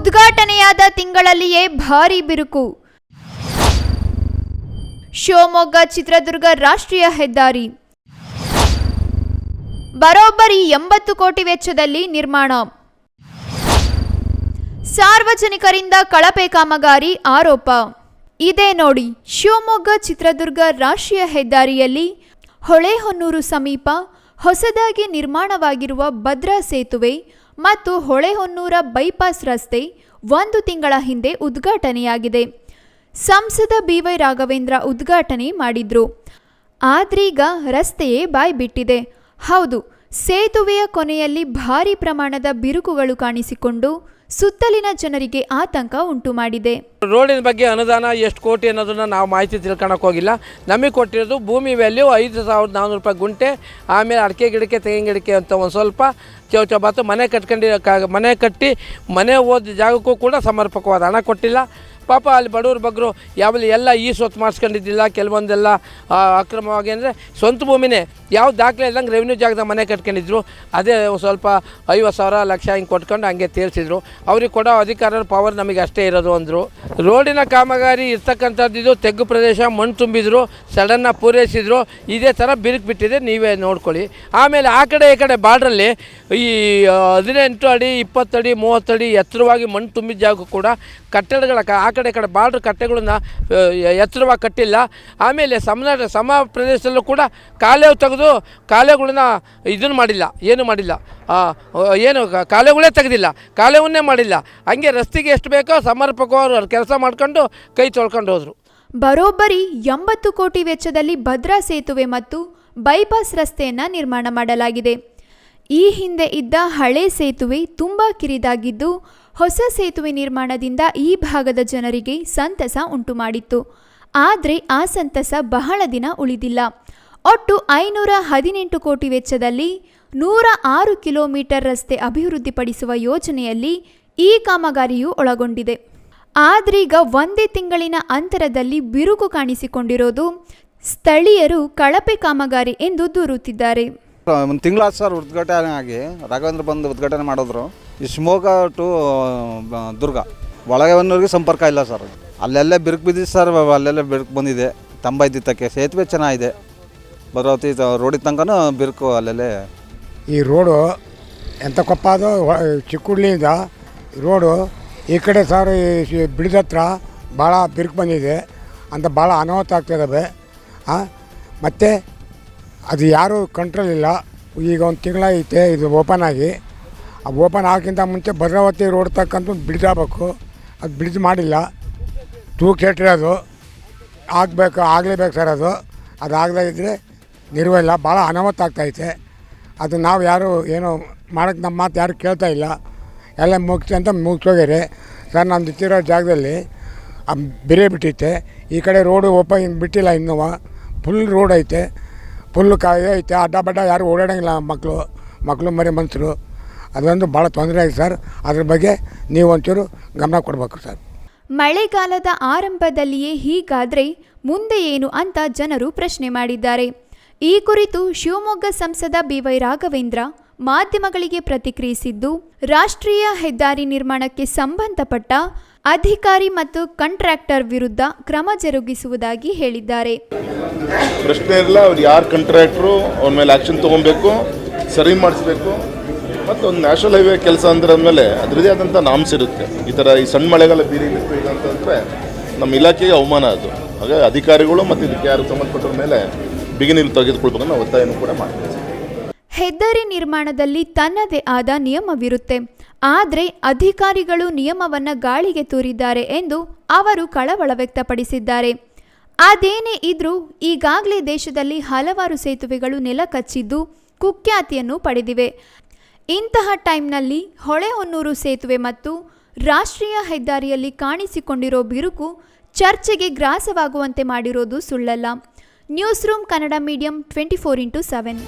ಉದ್ಘಾಟನೆಯಾದ ತಿಂಗಳಲ್ಲಿಯೇ ಭಾರೀ ಬಿರುಕು. ಶಿವಮೊಗ್ಗ ಚಿತ್ರದುರ್ಗ ರಾಷ್ಟ್ರೀಯ ಹೆದ್ದಾರಿ. ಬರೋಬ್ಬರಿ ಎಂಬತ್ತು ಕೋಟಿ ವೆಚ್ಚದಲ್ಲಿ ನಿರ್ಮಾಣ. ಸಾರ್ವಜನಿಕರಿಂದ ಕಳಪೆ ಕಾಮಗಾರಿ ಆರೋಪ. ಇದೇ ನೋಡಿ ಶಿವಮೊಗ್ಗ ಚಿತ್ರದುರ್ಗ ರಾಷ್ಟ್ರೀಯ ಹೆದ್ದಾರಿಯಲ್ಲಿ ಹೊಳೆಹೊನ್ನೂರು ಸಮೀಪ ಹೊಸದಾಗಿ ನಿರ್ಮಾಣವಾಗಿರುವ ಭದ್ರಾ ಸೇತುವೆ ಮತ್ತು ಹೊಳೆಹೊನ್ನೂರ ಬೈಪಾಸ್ ರಸ್ತೆ ಒಂದು ತಿಂಗಳ ಹಿಂದೆ ಉದ್ಘಾಟನೆಯಾಗಿದೆ. ಸಂಸದ ಬಿವೈ ರಾಘವೇಂದ್ರ ಉದ್ಘಾಟನೆ ಮಾಡಿದ್ರು. ಆದ್ರೀಗ ರಸ್ತೆಯೇ ಬಾಯ್ಬಿಟ್ಟಿದೆ ಹೌದು, ಸೇತುವೆಯ ಕೊನೆಯಲ್ಲಿ ಭಾರೀ ಪ್ರಮಾಣದ ಬಿರುಕುಗಳು ಕಾಣಿಸಿಕೊಂಡು ಸುತ್ತಲಿನ ಜನರಿಗೆ ಆತಂಕ ಉಂಟು ಮಾಡಿದೆ ರೋಡಿನ ಬಗ್ಗೆ ಅನುದಾನ ಎಷ್ಟು ಕೋಟಿ ಅನ್ನೋದನ್ನ ನಾವು ಮಾಹಿತಿ ತಿಳ್ಕೊಳಕ್ಕೆ ಹೋಗಿಲ್ಲ. ನಮಗೆ ಕೊಟ್ಟಿರೋದು ಭೂಮಿ ವ್ಯಾಲ್ಯೂ ಐದು ಸಾವಿರದ ನಾನ್ನೂರು ರೂಪಾಯಿ ಗುಂಟೆ, ಆಮೇಲೆ ಅಡಿಕೆ ಗಿಡಕ್ಕೆ ತೆಂಗಿನ ಗಿಡಕ್ಕೆ ಅಂತ ಒಂದು ಸ್ವಲ್ಪ ಚೌ ಚೌಬಾತು ಮನೆ ಕಟ್ಕೊಂಡಿರೋ ಮನೆ ಕಟ್ಟಿ ಮನೆ ಓದ ಜಾಗಕ್ಕೂ ಕೂಡ ಸಮರ್ಪಕವಾದ ಹಣ ಕೊಟ್ಟಿಲ್ಲ. ಪಾಪ ಅಲ್ಲಿ ಬಡವ್ರ ಬಗ್ಗರು ಯಾವಲ್ಲಿ ಎಲ್ಲ ಈ ಸ್ವತ್ತು ಮಾಡಿಸ್ಕೊಂಡಿದ್ದಿಲ್ಲ, ಕೆಲವೊಂದೆಲ್ಲ ಅಕ್ರಮವಾಗಿ ಅಂದರೆ ಸ್ವಂತ ಭೂಮಿನೇ. ಯಾವ ದಾಖಲೆ ಇಲ್ಲದಂಗೆ ರೆವಿನ್ಯೂ ಜಾಗದಾಗ ಮನೆ ಕಟ್ಕೊಂಡಿದ್ರು. ಅದೇ ಸ್ವಲ್ಪ ಐವತ್ತು ಸಾವಿರ, ಲಕ್ಷ ಹಿಂಗೆ ಕೊಟ್ಕೊಂಡು ಹಂಗೆ ತೇರಿಸಿದ್ರು. ಅವ್ರಿಗೆ ಕೊಡೋ ಅಧಿಕಾರ ಪವರ್ ನಮಗೆ ಅಷ್ಟೇ ಇರೋದು ಅಂದರು. ರೋಡಿನ ಕಾಮಗಾರಿ ಇರ್ತಕ್ಕಂಥದ್ದು ತೆಗ್ಗು ಪ್ರದೇಶ, ಮಣ್ಣು ತುಂಬಿದ್ರು ಸಡನ್ನಾಗಿ ಪೂರೈಸಿದ್ರು. ಇದೇ ಥರ ಬಿರುಕು ಬಿಟ್ಟಿದೆ, ನೀವೇ ನೋಡ್ಕೊಳ್ಳಿ. ಆಮೇಲೆ ಆ ಕಡೆ ಈ ಕಡೆ ಬಾರ್ಡ್ರಲ್ಲಿ ಈ ಹದಿನೆಂಟು ಅಡಿ ಇಪ್ಪತ್ತಡಿ ಮೂವತ್ತಡಿ ಎತ್ತರವಾಗಿ ಮಣ್ಣು ತುಂಬಿದ ಜಾಗ ಕೂಡ ಕಟ್ಟಡಗಳ ಆ ಕಡೆ ಕಡೆ ಬಾರ್ಡ್ರ್ ಕಟ್ಟೆಗಳನ್ನ ಎತ್ತರವಾಗಿ ಕಟ್ಟಿಲ್ಲ. ಆಮೇಲೆ ಸಮನಾಡ ಸಮ ಪ್ರದೇಶದಲ್ಲೂ ಕೂಡ ಕಾಲೇವು ತೆಗೆದು ಕಾಲೆಗಳನ್ನ ಇದನ್ನು ಮಾಡಿಲ್ಲ. ಏನು ಮಾಡಿಲ್ಲ? ಏನು ಕಾಲೇವುಗಳೇ ಕಾಲುಗಳೇ ತೆಗೆದಿಲ್ಲ. ಕಾಲೇವನ್ನೇ ಮಾಡಿಲ್ಲ. ಹಂಗೆ ರಸ್ತೆಗೆ ಎಷ್ಟು ಬೇಕೋ ಸಮರ್ಪಕವಾಗಿ ಅವ್ರು ಕೆಲಸ ಮಾಡ್ಕೊಂಡು ಕೈ ತೊಳ್ಕೊಂಡು ಹೋದರು. ಬರೋಬ್ಬರಿ ಎಂಬತ್ತು ಕೋಟಿ ವೆಚ್ಚದಲ್ಲಿ ಭದ್ರಾ ಸೇತುವೆ ಮತ್ತು ಬೈಪಾಸ್ ರಸ್ತೆಯನ್ನು ನಿರ್ಮಾಣ ಮಾಡಲಾಗಿದೆ. ಈ ಹಿಂದೆ ಇದ್ದ ಹಳೆ ಸೇತುವೆ ತುಂಬ ಕಿರಿದಾಗಿದ್ದು, ಹೊಸ ಸೇತುವೆ ನಿರ್ಮಾಣದಿಂದ ಈ ಭಾಗದ ಜನರಿಗೆ ಸಂತಸ ಉಂಟುಮಾಡಿತ್ತು. ಆದರೆ ಆ ಸಂತಸ ಬಹಳ ದಿನ ಉಳಿದಿಲ್ಲ. ಒಟ್ಟು ಐನೂರ ಹದಿನೆಂಟು ಕೋಟಿ ವೆಚ್ಚದಲ್ಲಿ ನೂರ ಆರು ಕಿಲೋಮೀಟರ್ ರಸ್ತೆ ಅಭಿವೃದ್ಧಿಪಡಿಸುವ ಯೋಜನೆಯಲ್ಲಿ ಈ ಕಾಮಗಾರಿಯು ಒಳಗೊಂಡಿದೆ. ಆದ್ರೀಗ ಒಂದೇ ತಿಂಗಳಿನ ಅಂತರದಲ್ಲಿ ಬಿರುಕು ಕಾಣಿಸಿಕೊಂಡಿರೋದು ಸ್ಥಳೀಯರು ಕಳಪೆ ಕಾಮಗಾರಿ ಎಂದು ದೂರುತ್ತಿದ್ದಾರೆ. ಒಂದು ತಿಂಗಳಾದ ಸರ್ ಉದ್ಘಾಟನೆ ಆಗಿ ರಾಘವೇಂದ್ರ ಬಂದು ಉದ್ಘಾಟನೆ ಮಾಡಿದ್ರು. ಈ ಶಿವಮೊಗ್ಗ ಟು ದುರ್ಗ. ಒಳಗೆ ಬಂದವ್ರಿಗೆ ಸಂಪರ್ಕ ಇಲ್ಲ ಸರ್. ಅಲ್ಲೆಲ್ಲೇ ಬಿರುಕು ಬಿದ್ದಿದೆ ಸರ್, ಅಲ್ಲೆಲ್ಲ ಬಿರುಕು ಬಂದಿದೆ. ತಂಬ ಇದ್ದಿದ್ದಕ್ಕೆ ಸೇತುವೆ ಚೆನ್ನಾಗಿದೆ. ಭದ್ರಾವತಿ ರೋಡಿನ ತನಕನೂ ಬಿರುಕು ಅಲ್ಲೆಲ್ಲೇ. ಈ ರೋಡು ಎಂಥ ಕೊಪ್ಪ ಅದು? ಚಿಕ್ಕುಳ್ಳಿಯಿಂದ ರೋಡು ಈ ಕಡೆ ಸರ್ ಶಿ- ಹತ್ರ ಭಾಳ ಬಿರುಕು ಬಂದಿದೆ. ಅಂತ ಭಾಳ ಅನಾಹುತ ಆಗ್ತಿದ್ದಾವೆ ಮತ್ತು ಅದು ಯಾರೂ ಕಂಟ್ರೋಲ್ ಇಲ್ಲ. ಈಗ ಒಂದು ತಿಂಗಳೈತೆ ಇದು ಓಪನ್ ಆಗಿ. ಆ ಓಪನ್ ಆಗೋಕ್ಕಿಂತ ಮುಂಚೆ ಭದ್ರಾವತಿ ರೋಡ್ ತಕ್ಕಂತ ಬ್ರಿಡ್ಜ್ ಆಗಬೇಕು. ಅದು ಬ್ರಿಡ್ಜ್ ಮಾಡಿಲ್ಲ. ಟೂ ಅದು. ಆಗಬೇಕು, ಆಗಲೇಬೇಕು ಸರ್ ಅದು. ಅದು ಆಗದೇ ಇದ್ದರೆ ನಿರ್ವಹಿಲ್ಲ ಭಾಳ ಅನಾಹುತ ಆಗ್ತೈತೆ. ಅದು ನಾವು ಯಾರು ಏನು ಮಾಡೋಕ್ಕೆ ನಮ್ಮ ಮಾತು ಯಾರು ಕೇಳ್ತಾ ಇಲ್ಲ. ಎಲ್ಲ ಮುಗಿಸಿ ಅಂತ ಮುಗಿಸೋಗ್ಯಾರೆ ಸರ್ ನಾನು ನಿಂತಿರೋ ಜಾಗದಲ್ಲಿ ಬೇರೆ ಬಿಟ್ಟಿತ್ತೆ. ಬಿಟ್ಟೈತೆ ಈ ಕಡೆ ರೋಡು ಓಪನ್ ಬಿಟ್ಟಿಲ್ಲ ಇನ್ನೂ ಫುಲ್ ರೋಡ್ ಐತೆ. ಫುಲ್ ಕಾಯಿ ಐತೆ, ಅಡ್ಡ ಬಡ್ಡ ಯಾರು ಓಡಾಡಂಗಿಲ್ಲ ಮಕ್ಕಳು ಮಕ್ಕಳು ಮರಿ ಮನುಷ್ಯರು ಅದೊಂದು ಭಾಳ ತೊಂದರೆ ಆಗಿದೆ ಸರ್. ಅದ್ರ ಬಗ್ಗೆ ನೀವು ಒಂಚೂರು ಗಮನ ಕೊಡಬೇಕು ಸರ್. ಮಳೆಗಾಲದ ಆರಂಭದಲ್ಲಿಯೇ ಹೀಗಾದರೆ ಮುಂದೆ ಏನು ಅಂತ ಜನರು ಪ್ರಶ್ನೆ ಮಾಡಿದ್ದಾರೆ. ಈ ಕುರಿತು ಶಿವಮೊಗ್ಗ ಸಂಸದ ಬಿವೈ ರಾಘವೇಂದ್ರ ಮಾಧ್ಯಮಗಳಿಗೆ ಪ್ರತಿಕ್ರಿಯಿಸಿದ್ದು, ರಾಷ್ಟ್ರೀಯ ಹೆದ್ದಾರಿ ನಿರ್ಮಾಣಕ್ಕೆ ಸಂಬಂಧಪಟ್ಟ ಅಧಿಕಾರಿ ಮತ್ತು ಕಂಟ್ರಾಕ್ಟರ್ ವಿರುದ್ಧ ಕ್ರಮ ಜರುಗಿಸುವುದಾಗಿ ಹೇಳಿದ್ದಾರೆ. ಪ್ರಶ್ನೆ ಇಲ್ಲ ಅವ್ರು ಯಾರು ಕಂಟ್ರಾಕ್ಟ್ರು ಅವ್ರ ಮೇಲೆ ಆ್ಯಕ್ಷನ್ ತೊಗೊಬೇಕು ಸರಿ ಮಾಡಿಸ್ಬೇಕು. ಮತ್ತು ಒಂದು ನ್ಯಾಷನಲ್ ಹೈವೇ ಕೆಲಸ ಅಂದ್ರೆ ಮೇಲೆ ಅದರದೇ ಆದಂಥ ನಾಮ್ಸ್ ಇರುತ್ತೆ. ಈ ಥರ ಈ ಸಣ್ಣ ಮಳೆಗಾಲ ಬೀರಿ ಬಿತ್ತು ಇಲ್ಲ ಅಂತಂದರೆ ನಮ್ಮ ಇಲಾಖೆಗೆ ಅವಮಾನ ಅದು. ಹಾಗಾಗಿ ಅಧಿಕಾರಿಗಳು ಮತ್ತು ಇದಕ್ಕೆ ಯಾರು ಸಂಬಂಧಪಟ್ಟವ್ರ ಮೇಲೆ ಬಿಗಿನಿಲ್ ತೆಗೆದುಕೊಳ್ಬೇಕು ನಾವು ಒತ್ತಾಯನೂ ಕೂಡ ಮಾಡ್ತೀವಿ ಹೆದ್ದಾರಿ ನಿರ್ಮಾಣದಲ್ಲಿ ತನ್ನದೇ ಆದ ನಿಯಮವಿರುತ್ತೆ. ಆದರೆ ಅಧಿಕಾರಿಗಳು ನಿಯಮವನ್ನು ಗಾಳಿಗೆ ತೂರಿದ್ದಾರೆ ಎಂದು ಅವರು ಕಳವಳ ವ್ಯಕ್ತಪಡಿಸಿದ್ದಾರೆ. ಅದೇನೇ ಇದ್ರೂ ಈಗಾಗಲೇ ದೇಶದಲ್ಲಿ ಹಲವಾರು ಸೇತುವೆಗಳು ನೆಲಕಚ್ಚಿದ್ದು ಕುಖ್ಯಾತಿಯನ್ನು ಪಡೆದಿವೆ. ಇಂತಹ ಟೈಮ್ನಲ್ಲಿ ಹೊಳೆಹೊನ್ನೂರು ಸೇತುವೆ ಮತ್ತು ರಾಷ್ಟ್ರೀಯ ಹೆದ್ದಾರಿಯಲ್ಲಿ ಕಾಣಿಸಿಕೊಂಡಿರೋ ಬಿರುಕು ಚರ್ಚೆಗೆ ಗ್ರಾಸವಾಗುವಂತೆ ಮಾಡಿರೋದು ಸುಳ್ಳಲ್ಲ. News room Kannada medium twenty four into seven.